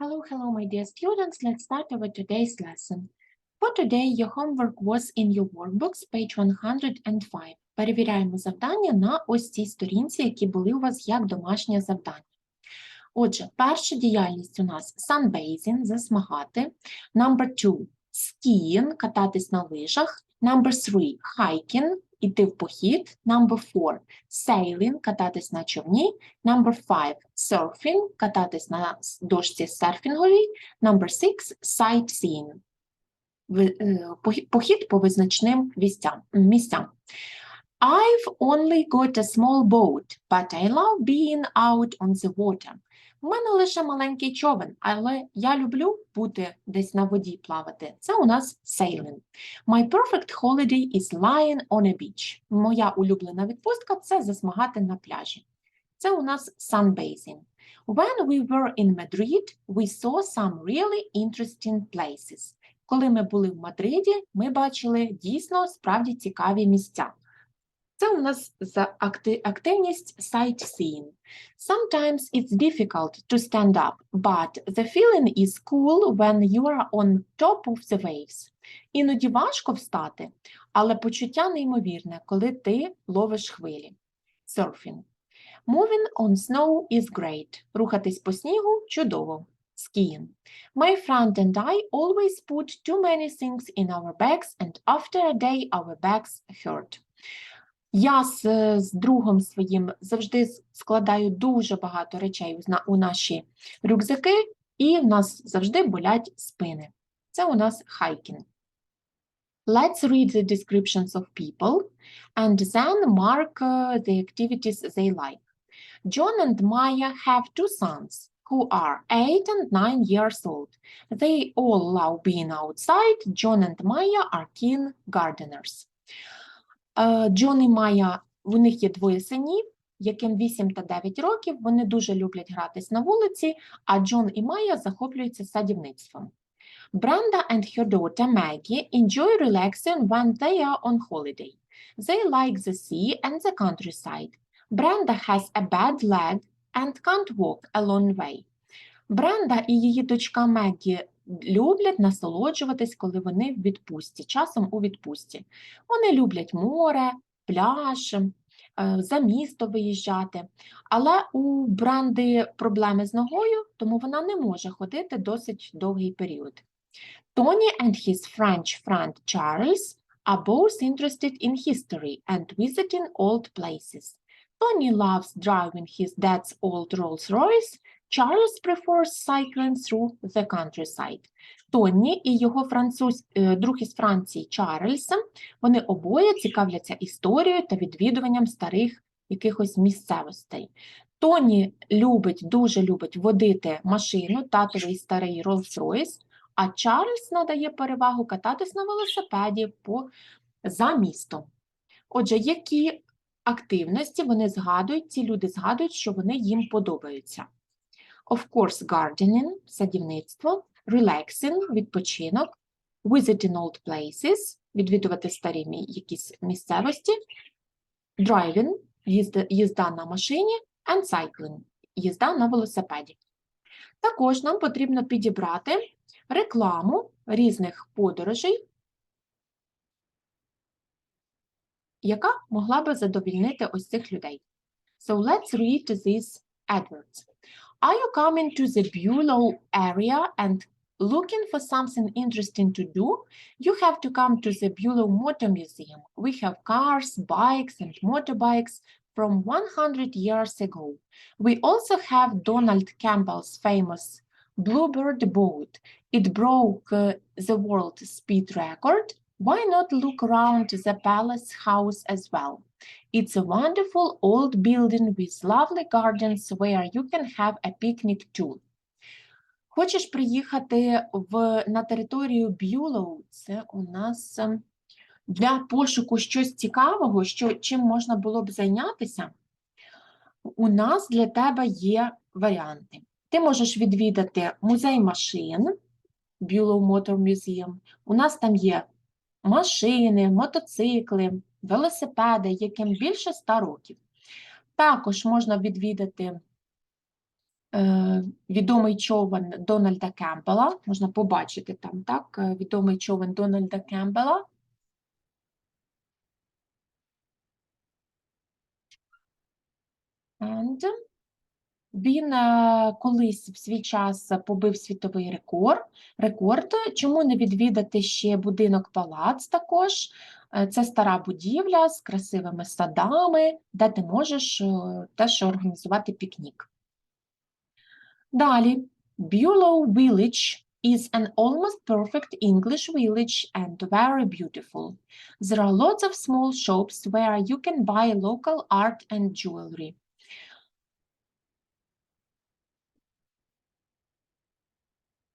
Hello, hello, my dear students. Let's start our today's lesson. For today, your homework was in your workbooks, page 105. Перевіряємо завдання на ось цій сторінці, які були у вас як домашнє завдання. Отже, перша діяльність у нас sunbathing, засмагати. Number two – skiing, кататись на лижах. Number three – hiking, іти в похід. Number four – sailing, кататись на човні. Number five – surfing, кататись на дошці серфінговій. Number six – sightseeing, е, похід по визначним місцям. I've only got a small boat, but I love being out on the water. У мене лише маленький човен, але я люблю бути десь на воді плавати. Це у нас sailing. My perfect holiday is lying on a beach. Моя улюблена відпустка це засмагати на пляжі. Це у нас sunbathing. When we were in Madrid, we saw some really interesting places. Коли ми були в Мадриді, ми бачили дійсно справді цікаві місця. Це у нас за акти- активність sightseeing. Sometimes it's difficult to stand up, but the feeling is cool when you are on top of the waves. Іноді важко встати, але почуття неймовірне, коли ти ловиш хвилі. Surfing. Moving on snow is great. Рухатись по снігу чудово. Skiing. My friend and I always put too many things in our bags and after a day our bags hurt. Я з, з другом своїм завжди складаю дуже багато речей у наші рюкзаки, і в нас завжди болять спини. Це у нас хайкінг. Let's read the descriptions of people and then mark uh, the activities they like. John and Maya have two sons who are eight and nine years old. They all love being outside. John and Maya are keen gardeners. Е, Джон і Майя, у них є двоє синів, яким 8 та 9 років. Вони дуже люблять гратись на вулиці, а Джон і Майя захоплюються садівництвом. Brenda and her daughter Maggie enjoy relaxing when they are on holiday. They like the sea and the countryside. Brenda has a bad leg and can't walk a long way. Бренда і її дочка Меггі люблять насолоджуватись, коли вони в відпустці, часом у відпустці. Вони люблять море, пляж, е, за місто виїжджати. Але у Бренди проблеми з ногою, тому вона не може ходити досить довгий період. Tony and his French friend Charles are both interested in history and visiting old places. Tony loves driving his dad's old Rolls-Royce. Charles prefers cycling through the countryside. Тонні і його француз, е, друг із Франції Чарльз, вони обоє цікавляться історією та відвідуванням старих якихось місцевостей. Тоні любить, дуже любить водити машину, татовий старий Rolls-Royce, а Чарльз надає перевагу кататись на велосипеді по, за містом. Отже, які активності вони згадують, ці люди згадують, що вони їм подобаються. Of course, gardening – садівництво, relaxing – відпочинок, visiting old places – відвідувати старі якісь місцевості, driving – їзда, на машині, and cycling – їзда на велосипеді. Також нам потрібно підібрати рекламу різних подорожей, яка могла би задовільнити ось цих людей. So let's read these adverts. Are you coming to the Bulow area and looking for something interesting to do? You have to come to the Bulow Motor Museum. We have cars, bikes, and motorbikes from 100 years ago. We also have Donald Campbell's famous Bluebird boat. It broke uh, the world speed record. Why not look around the palace house as well? It's a wonderful old building with lovely gardens where you can have a picnic too. Хочеш приїхати в, на територію Б'юлоу? Це у нас ем, для пошуку щось цікавого, що, чим можна було б зайнятися. У нас для тебе є варіанти. Ти можеш відвідати музей машин, Bulow Motor Museum. У нас там є машини, мотоцикли, велосипеди, яким більше 100 років. Також можна відвідати е, відомий човен Дональда Кемпбелла. Можна побачити там, так? е, Відомий човен Дональда Кемпбелла. And він е, колись в свій час побив світовий рекорд. рекорд. Чому не відвідати ще будинок палац також? Е, Це стара будівля з красивими садами, де ти можеш е, теж організувати пікнік. Далі, Bulow Village is an almost perfect English village and very beautiful. There are lots of small shops where you can buy local art and jewelry.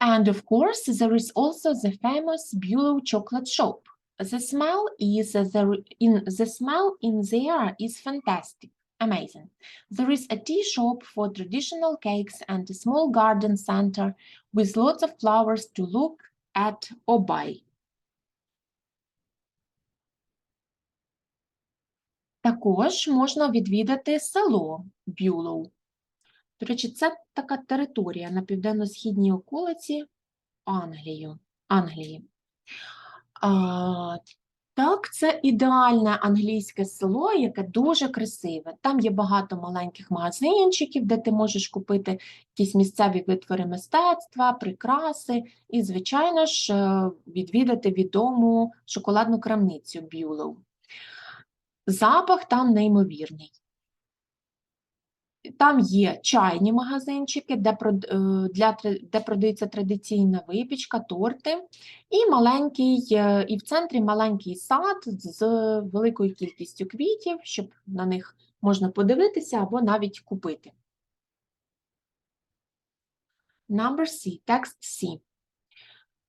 And of course, there is also the famous Bulow chocolate shop. The smell is the in the smell in there is fantastic, amazing. There is a tea shop for traditional cakes and a small garden center with lots of flowers to look at or buy. Також можна відвідати село Бюлоу. До речі, це така територія на південно-східній околиці Англії. А, так, це ідеальне англійське село, яке дуже красиве. Там є багато маленьких магазинчиків, де ти можеш купити якісь місцеві витвори мистецтва, прикраси і, звичайно ж, е, відвідати відому шоколадну крамницю Бюлоу. Запах там неймовірний. Там є чайні магазинчики, де, е, для, де продається традиційна випічка, торти, і маленький, е, і в центрі маленький сад з великою кількістю квітів, щоб на них можна подивитися або навіть купити. Number C, text C.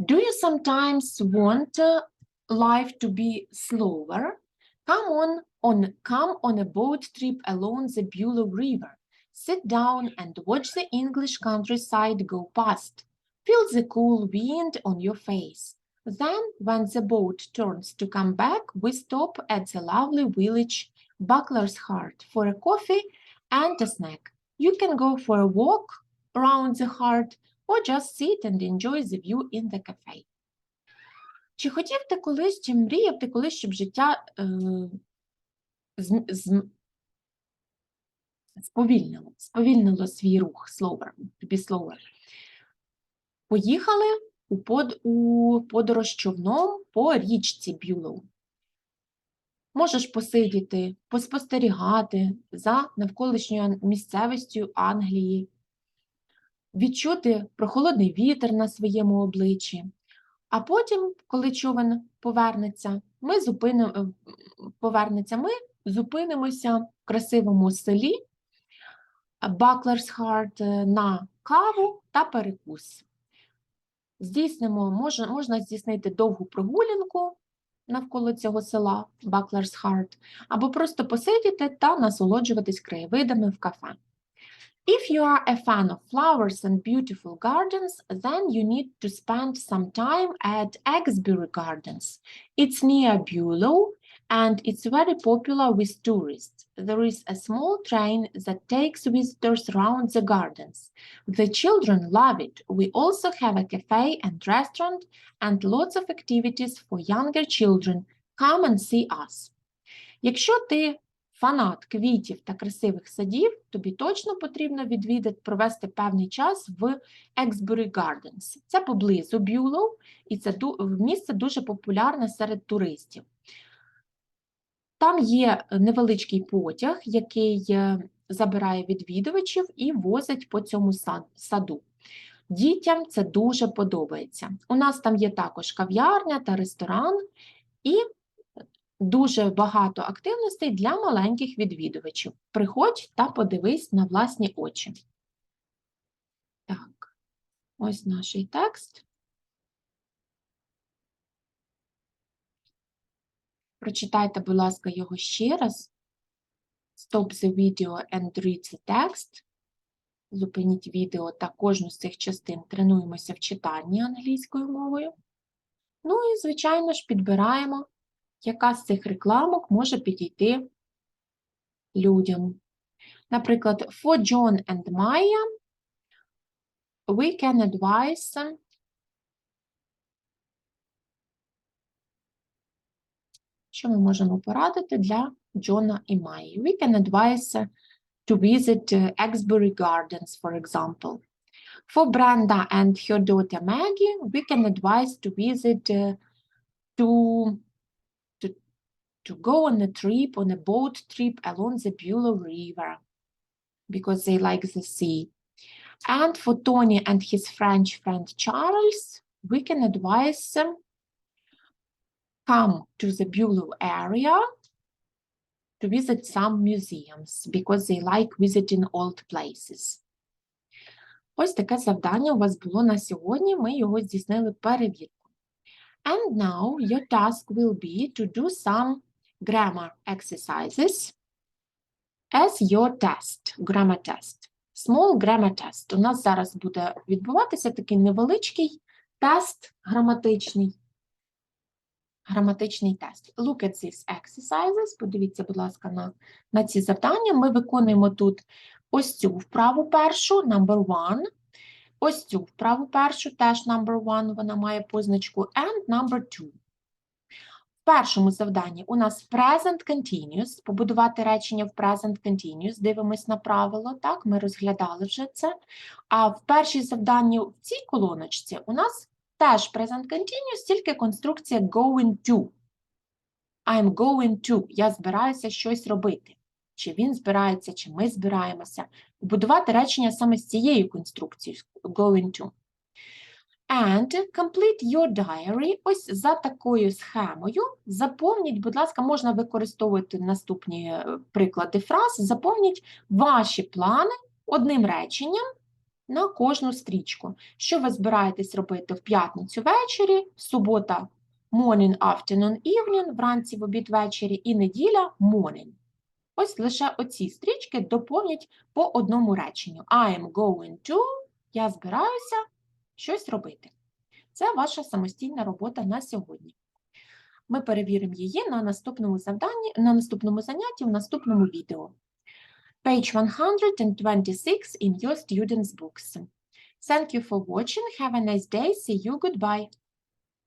Do you sometimes want uh, life to be slower? Come on, on come on a boat trip along the Beulah River. Sit down and watch the English countryside go past. Feel the cool wind on your face. Then, when the boat turns to come back, we stop at the lovely village Buckler's Heart for a coffee and a snack. You can go for a walk around the heart or just sit and enjoy the view in the cafe. Чи хотів ти колись, чи мріяв ти колись, щоб життя е, з, з, сповільнило, сповільнило свій рух, to be slower. Поїхали у, под, у подорож човном по річці Бюлоу. Можеш посидіти, поспостерігати за навколишньою місцевістю Англії, відчути прохолодний вітер на своєму обличчі. А потім, коли човен повернеться, ми зупинимо, повернеться, ми зупинимося в красивому селі Е, на каву та перекус. Здійснимо, можна, можна здійснити довгу прогулянку навколо цього села Heart, або просто посидіти та насолоджуватись краєвидами в кафе. If you are a fan of flowers and beautiful gardens, then you need to spend some time at Exbury Gardens. It's near Beulah and it's very popular with tourists. There is a small train that takes visitors around the gardens. The children love it. We also have a cafe and restaurant and lots of activities for younger children. Come and see us. Якщо ти фанат квітів та красивих садів, тобі точно потрібно відвідати, провести певний час в Exbury Gardens. Це поблизу Бюлоу, і це місце дуже популярне серед туристів. Там є невеличкий потяг, який е, забирає відвідувачів і возить по цьому саду. Дітям це дуже подобається. У нас там є також кав'ярня та ресторан, і дуже багато активностей для маленьких відвідувачів. Приходь та подивись на власні очі. Так, ось наш текст. Прочитайте, будь ласка, його ще раз. Stop the video and read the text. Зупиніть відео та кожну з цих частин тренуємося в читанні англійською мовою. Ну і, звичайно ж, підбираємо, яка з цих рекламок може підійти людям. Наприклад, for John and Maya we can advise що ми можемо порадити для Джона і Майї? We can advise uh, to visit uh, Exbury Gardens, for example. For Brenda and her daughter Maggie, we can advise to visit uh, to, to, to go on a trip, on a boat trip along the Buller River because they like the sea. And for Tony and his French friend Charles, we can advise them come to the Bulow area to visit some museums because they like visiting old places. Ось таке завдання у вас було на сьогодні. Ми його здійснили перевірку. And now your task will be to do some grammar exercises as your test, grammar test. Small grammar test. У нас зараз буде відбуватися такий невеличкий тест граматичний. Граматичний тест. Look at these exercises. Подивіться, будь ласка, на, на ці завдання. Ми виконуємо тут ось цю вправу першу, number one. Ось цю вправу першу, теж number one, вона має позначку, and number two. В першому завданні у нас present continuous, побудувати речення в present continuous, дивимось на правило, так, ми розглядали вже це. А в першій завданні в цій колоночці у нас теж present continuous, тільки конструкція going to. I'm going to. Я збираюся щось робити. Чи він збирається, чи ми збираємося. Будувати речення саме з цією конструкцією going to. And complete your diary. Ось за такою схемою. Заповніть, будь ласка, можна використовувати наступні е, приклади фраз. Заповніть ваші плани одним реченням на кожну стрічку. Що ви збираєтесь робити в п'ятницю ввечері, субота morning, afternoon, evening, вранці, в обід ввечері і неділя morning. Ось лише оці стрічки доповніть по одному реченню. I am going to, я збираюся щось робити. Це ваша самостійна робота на сьогодні. Ми перевіримо її на наступному завданні, на наступному занятті, в наступному відео. Page 126 in your students' books. Thank you for watching. Have a nice day. See you. Goodbye.